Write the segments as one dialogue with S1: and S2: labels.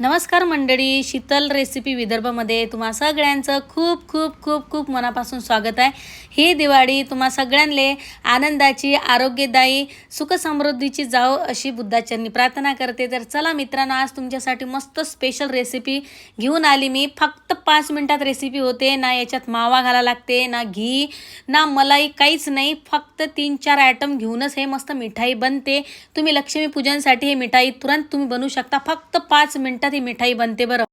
S1: नमस्कार मंडळी शीतल रेसिपी विदर्भमध्ये तुम्हा सगळ्यांचं खूप खूप खूप खूप मनापासून स्वागत आहे. ही दिवाळी तुम्हा सगळ्यांले आनंदाची आरोग्यदायी सुखसमृद्धीची जाओ अशी बुद्धाचरणी प्रार्थना करते. तर चला मित्रांनो आज तुमच्यासाठी मस्त स्पेशल रेसिपी घेऊन आली मी. फक्त पाच मिनटात रेसिपी होते. ना याच्यात मावा घाला लागते ना घी ना मलाई काहीच नाही. फक्त तीन चार आयटम घेऊनच हे मस्त मिठाई बनते. तुम्ही लक्ष्मीपूजनसाठी हे मिठाई तुरंत तुम्ही बनवू शकता. फक्त पाच मिनटात ही मिठाई बनते बरं.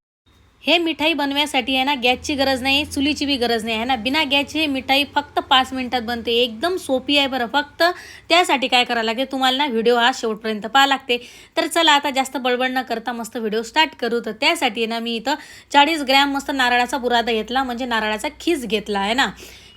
S1: हे मिठाई बनवण्यासाठी आहे ना गॅसची गरज नाही चुलीची बी गरज नाही आहे ना? बिना गॅसची हे मिठाई फक्त पाच मिनिटात बनते. एकदम सोपी आहे बरं. फक्त त्यासाठी काय करावं लागेल तुम्हाला ना व्हिडिओ हा शेवटपर्यंत पाहा लागते. तर चला आता जास्त बडबड न करता मस्त व्हिडिओ स्टार्ट करू. तर त्यासाठी आहे ना मी इथं चाळीस ग्रॅम मस्त नारळाचा बुरादा घेतला. म्हणजे नारळाचा खीस घेतला आहे ना?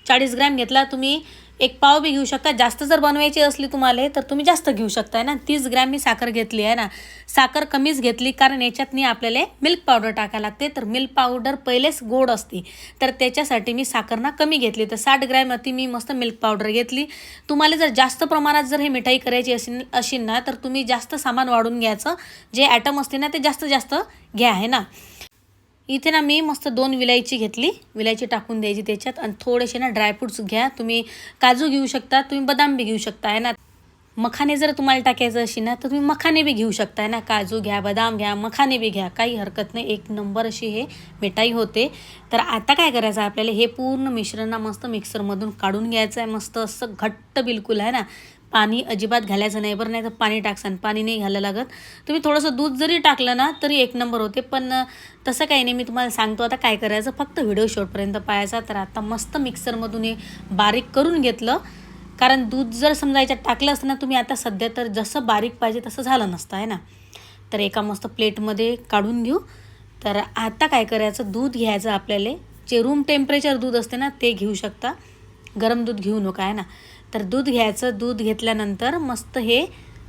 S1: चाळीस ग्रॅम घेतला तुम्ही. एक पाव बी घेऊ शकता. जास्त जर बनवायची असली तुम्हाला तर तुम्ही जास्त घेऊ शकताय ना. तीस ग्रॅम मी साखर घेतली आहे ना. साखर कमीच घेतली कारण याच्यातनी आपल्याला मिल्क पावडर टाकायला लागते. तर मिल्क पावडर पहिलेच गोड असते. तर त्याच्यासाठी मी साखर ना कमी घेतली. तर साठ ग्रॅम अति मी मस्त मिल्क पावडर घेतली. तुम्हाला जर जास्त प्रमाणात जर हे मिठाई करायची असेल असेल ना तर तुम्ही जास्त सामान वाढून घ्यायचं. जे ॲटम असते ना ते जास्त जास्त घ्या आहे ना. इथे ना मी मस्त दोन विलायची घेतली. विलायची टाकून द्यायची त्याच्यात. आणि थोडेसे ना ड्रायफ्रूट्स घ्या. तुम्ही काजू घेऊ शकता तुम्ही बदाम बी घेऊ शकता आहे ना? मखाने जर तुम्हाला टाकायचं अशी ना तर तुम्ही मखाने बी घेऊ शकताय ना? काजू घ्या बदाम घ्या मखाने बी घ्या. काही हरकत नाही. एक नंबर अशी हे मिठाई होते. तर आता काय करायचं आपल्याला? हे पूर्ण मिश्रण ना मस्त मिक्सरमधून काढून घ्यायचं आहे. मस्त असं घट्ट बिलकुल आहे ना? पाणी अजिबात घालायचं नाही बरं नाही तर पाणी टाकसान. पाणी नाही घालायला लागत. तुम्ही थोडंसं दूध जरी टाकलं ना तरी एक नंबर होते. पण तसं काही नाही. मी तुम्हाला सांगतो आता काय करायचं? फक्त व्हिडिओ शॉर्टपर्यंत पाहायचा. तर आता मस्त मिक्सरमधून हे बारीक करून घेतलं. कारण दूध जर समजा याच्यात टाकलं असतं ना तुम्ही आता सध्या तर जसं बारीक पाहिजे तसं झालं नसतं आहे ना? तर एका मस्त प्लेटमध्ये काढून घेऊ. तर आता काय करायचं? दूध घ्यायचं आपल्याला. जे रूम टेम्परेचर दूध असते ना ते घेऊ शकता. गरम दूध घेऊ नका आहे ना? तर दूध घ्यायचं दूध घेतल्यानंतर मस्त हे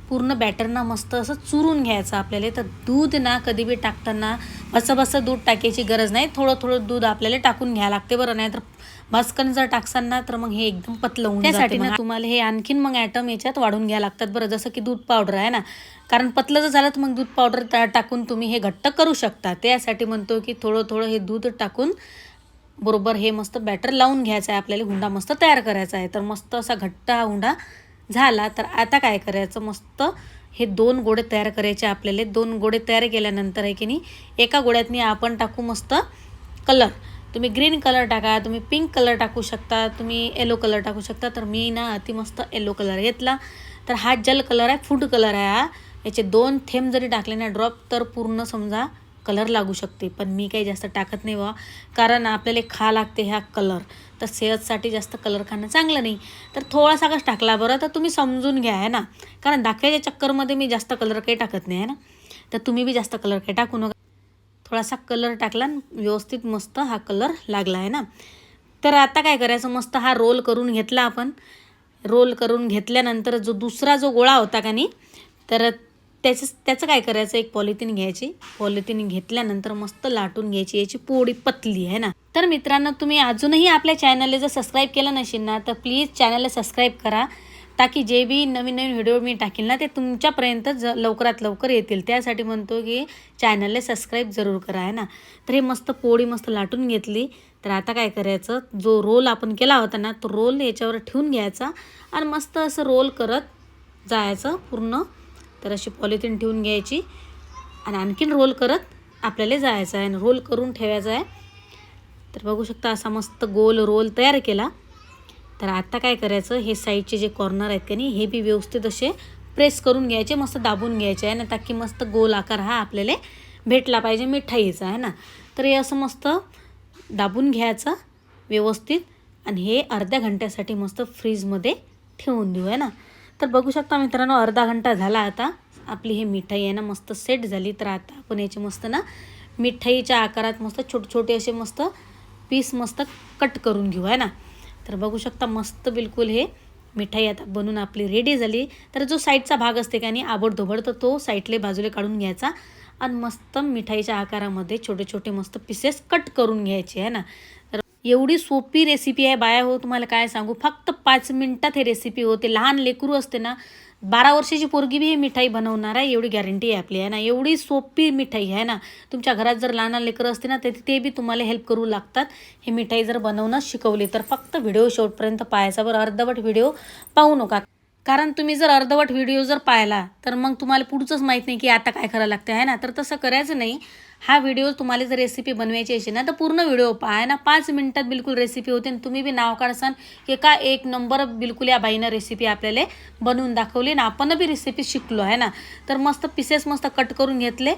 S1: पूर्ण बॅटरना मस्त असं चुरून घ्यायचं आपल्याला. तर दूध ना कधी बी टाकताना बसं बसं दूध टाकायची गरज नाही. थोडं थोडं दूध आपल्याला टाकून घ्यावं लागते बरं नाही तर भस्कन जर टाकसान ना तर मग हे एकदम पतलं होऊन त्यासाठी ना तुम्हाला हे आणखीन मग ॲटम याच्यात वाढून घ्यावं लागतात बरं जसं की दूध पावडर आहे ना. कारण पतलं जर झालं तर मग दूध पावडर टाकून तुम्ही हे घट्ट करू शकता. त्यासाठी म्हणतो की थोडं थोडं हे दूध टाकून बरोबर हे मस्त बॅटर लावून घ्यायचं आहे आपल्याला हुंडा मस्त तयार करायचा आहे. तर मस्त असा घट्ट हा हुंडा झाला. तर आता काय करायचं? मस्त हे दोन गोडे तयार करायचे आपल्याला. दोन गोडे तयार केल्यानंतर आहे की नाही एका गोड्यातनी आपण टाकू मस्त कलर तुम्ही ग्रीन कलर टाका तुम्ही पिंक कलर टाकू शकता तुम्ही येलो कलर टाकू शकता. तर मी ना अति मस्त येलो कलर घेतला. तर हा जल कलर आहे फूड कलर आहे हा. याचे दोन थेंब जरी टाकले ना ड्रॉप तर पूर्ण समजा कलर लागू शकते पण मी काही जास्त टाकत नाही बा कारण आपल्याला खा लागते ह्या कलर. तर सेहतसाठी जास्त कलर खाणं चांगलं नाही. तर थोडासा टाकला बरं तर तुम्ही समजून घ्या आहे ना? कारण दाखवायच्या चक्करमध्ये मी जास्त कलर काही टाकत नाही आहे ना? तर तुम्ही बी जास्त कलर काही टाकू नका. थोडासा कलर टाकला व्यवस्थित मस्त हा कलर लागला आहे ना? तर आता काय करायचं मस्त हा रोल करून घेतला आपण. रोल करून घेतल्यानंतर जो दुसरा जो गोळा होता का नाही तर त्याचं त्याचं काय करायचं? एक पॉलिथिन घ्यायची. पॉलिथिन घेतल्यानंतर मस्त लाटून घ्यायची. याची पोळी पतली आहे ना. तर मित्रांनो तुम्ही अजूनही आपल्या चॅनलला जर सबस्क्राईब केलं नसेल ना तर प्लीज चॅनलला सबस्क्राईब करा. ताकी जे बी नवीन नवीन व्हिडिओ मी टाकील ना ते तुमच्यापर्यंत ज लवकरात लवकर येतील. त्यासाठी म्हणतो की चॅनलला सबस्क्राईब जरूर करा आहे ना. तर हे मस्त पोळी मस्त लाटून घेतली. तर आता काय करायचं? जो रोल आपण केला होता ना तो रोल याच्यावर ठेवून घ्यायचा. आणि मस्त असं रोल करत जायचं पूर्ण तर अशी पॉलिथिन ठेवून घ्यायची आणि आणखीन रोल करत आपल्याला जायचं आहे आणि रोल करून ठेवायचा आहे. तर बघू शकता असा मस्त गोल रोल तयार केला. तर आता काय करायचं हे साईडचे जे कॉर्नर आहेत का नाही हे बी व्यवस्थित असे प्रेस करून घ्यायचे मस्त दाबून घ्यायचे आहे. ना ताकी मस्त गोल आकार हा आपल्याला भेटला पाहिजे मिठाईचा आहे ना? तर हे असं मस्त दाबून घ्यायचं व्यवस्थित आणि हे अर्ध्या घंट्यासाठी मस्त फ्रीजमध्ये ठेवून देऊ आहे ना? तर बघू शकता मित्रांनो अर्धा घंटा झाला आता. आपली ही मिठाई आहे ना मस्त सेट झाली. तर आता आपण याची मस्त ना मिठाईच्या आकारात मस्त छोटे छोटे असे मस्त पीस मस्त कट करून घेऊ आहे ना? तर बघू शकता मस्त बिलकुल हे मिठाई आता बनून आपली रेडी झाली. तर जो साईडचा भाग असते का नाही आबडधोबड तर तो साईडले बाजूला काढून घ्यायचा. आणि मस्त मिठाईच्या आकारामध्ये छोटे छोटे मस्त पीसेस कट करून घ्यायचे आहे ना? तर एवढी सोपी रेसिपी आहे. बाया हो तुम्हाला काय सांगू? फक्त पाच मिनटात हे रेसिपी होते. लहान लेकरू असते ना बारा वर्षाची पोरगी बी ही मिठाई बनवणार आहे. एवढी गॅरंटी आहे आपली आहे ना? एवढी सोपी मिठाई आहे ना? तुमच्या घरात जर लहान लेकरं असते ना तर ते बी तुम्हाला हेल्प करू लागतात. हे मिठाई जर बनवणं शिकवली तर फक्त व्हिडिओ शेवटपर्यंत पाहायचा. बरं अर्धवट व्हिडिओ पाहू नका. कारण तुम्ही जर अर्धवट व्हिडिओ जर पाहिला तर मग तुम्हाला पुढचंच माहीत नाही की आता काय करायला लागतं आहे ना? तर तसं करायचं नाही. हा व्हिडिओ तुम्हाला जर रेसिपी बनवायची असेल ना तर पूर्ण व्हिडिओ पहा आहे ना? पाच मिनटात बिलकुल रेसिपी होते. आणि तुम्ही बी नाव काढसान की का एक नंबर बिलकुल या बाईनं रेसिपी आपल्याला बनवून दाखवली. ना आपण बी रेसिपी शिकलो आहे ना? तर मस्त पिसेस मस्त कट करून घेतले.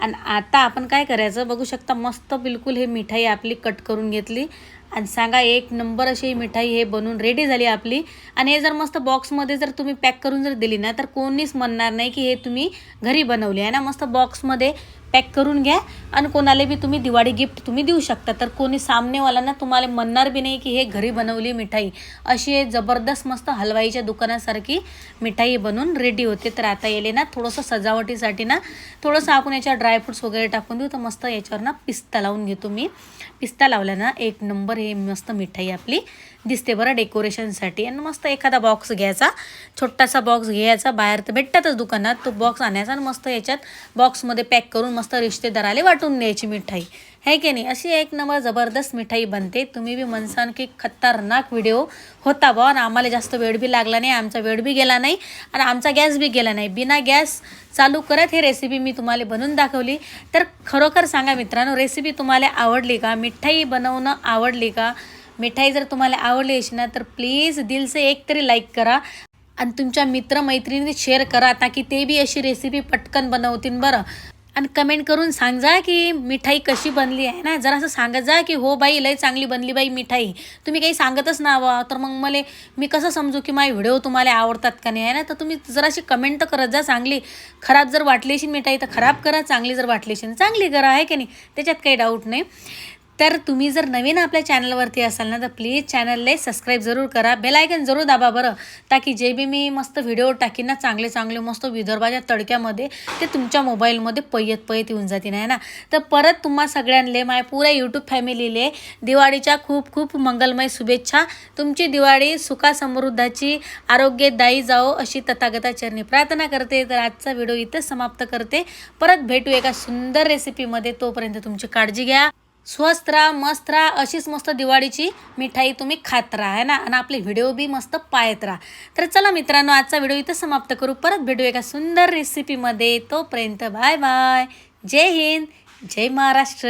S1: आणि आता आपण काय करायचं बघू शकता मस्त बिलकुल हे मिठाई आपली कट करून घेतली. आणि सांगा एक नंबर अशी ही मिठाई हे बनवून रेडी झाली आपली. आणि हे जर मस्त बॉक्समध्ये जर तुम्ही पॅक करून जर दिली ना तर कोणीच म्हणणार नाही की हे तुम्ही घरी बनवली आहे ना. मस्त बॉक्समध्ये पॅक करून घ्या आणि कोणाला बी तुम्ही दिवाळी गिफ्ट तुम्ही देऊ शकता. तर कोणी सामनेवाल्यांना तुम्हाला म्हणणार बी नाही की हे घरी बनवली मिठाई. अशी जबरदस्त मस्त हलवाईच्या दुकानासारखी मिठाई बनवून रेडी होते. तर आता येले ना थोडंसं सजावटीसाठी ना थोडंसं आपण याच्यावर ड्रायफ्रुट्स वगैरे टाकून देऊ. तर मस्त याच्यावर ना पिस्ता लावून घेतो मी. पिस्ता लावला ना एक नंबर हे मस्त मिठाई आपली दिसते बरं डेकोरेशनसाठी आणि मस्त एखादा बॉक्स घ्यायचा. छोटासा बॉक्स घ्यायचा. बाहेर तर भेटतातच दुकानात. तो बॉक्स आणायचा आणि मस्त याच्यात बॉक्समध्ये पॅक करून मस्त रिश्तेदाराला वाटून द्यायची मिठाई. है की नाही? अशी एक नंबर जबरदस्त मिठाई बनते. तुम्ही बी म्हणसान की खतरनाक व्हिडिओ होता बा आणि आम्हाला जास्त वेळ बी लागला नाही आमचा वेळ बी गेला नाही आणि आमचा गॅस बी गेला नाही. बिना गॅस चालू करत हे रेसिपी मी तुम्हाला बनवून दाखवली. तर खरोखर सांगा मित्रांनो रेसिपी तुम्हाला आवडली का? मिठाई बनवणं आवडली का? मिठाई जर तुम्हाला आवडली अशी ना तर प्लीज दिलसे एक तरी लाईक करा. आणि तुमच्या मित्रमैत्रिणी शेअर करा. ताकी ते बी अशी रेसिपी पटकन बनवतील बरं. आणि कमेंट करून सांग जा की मिठाई कशी बनली आहे ना. जरा असं सांगत जा की हो बाई लय चांगली बनली बाई मिठाई. तुम्ही काही सांगतच ना बा तर मग मला मी कसं समजू की माझे व्हिडिओ तुम्हाला आवडतात का नाही आहे ना. तर तुम्ही जराशी कमेंट तर करत जा चांगली. खराब जर वाटली असेल मिठाई तर खराब करा. चांगली जर वाटली असेल चांगली करा आहे की नाही. त्याच्यात काही डाऊट नाही. तर तुम्ही जर नवीन आपल्या चॅनलवरती असाल ना तर प्लीज चॅनलला सबस्क्राईब जरूर करा. बेलायकन जरूर दाबा बरं ताकी जे बी मी मस्त व्हिडिओ टाकीन ना चांगले चांगले मस्त विदर्भाच्या तडक्यामध्ये ते तुमच्या मोबाईलमध्ये पयत पयत येऊन जातील आहे ना? तर परत तुम्हा सगळ्यांले माझ्या पुऱ्या यूट्यूब फॅमिलीले दिवाळीच्या खूप खूप मंगलमय शुभेच्छा. तुमची दिवाळी सुखा समृद्धाची आरोग्यदायी जाओ अशी तथागताचरणी प्रार्थना करते. तर आजचा व्हिडिओ इथंच समाप्त करते. परत भेटू एका सुंदर रेसिपीमध्ये तोपर्यंत तुमची काळजी घ्या. स्वस्त राहा मस्त राहा अशीच मस्त दिवाळीची मिठाई तुम्ही खात राहा है ना? आणि आपले व्हिडिओ बी मस्त पाहत राहा. तर चला मित्रांनो आजचा व्हिडिओ इथं समाप्त करू. परत भेटू एका सुंदर रेसिपीमध्ये तोपर्यंत बाय बाय. जय हिंद जय महाराष्ट्र.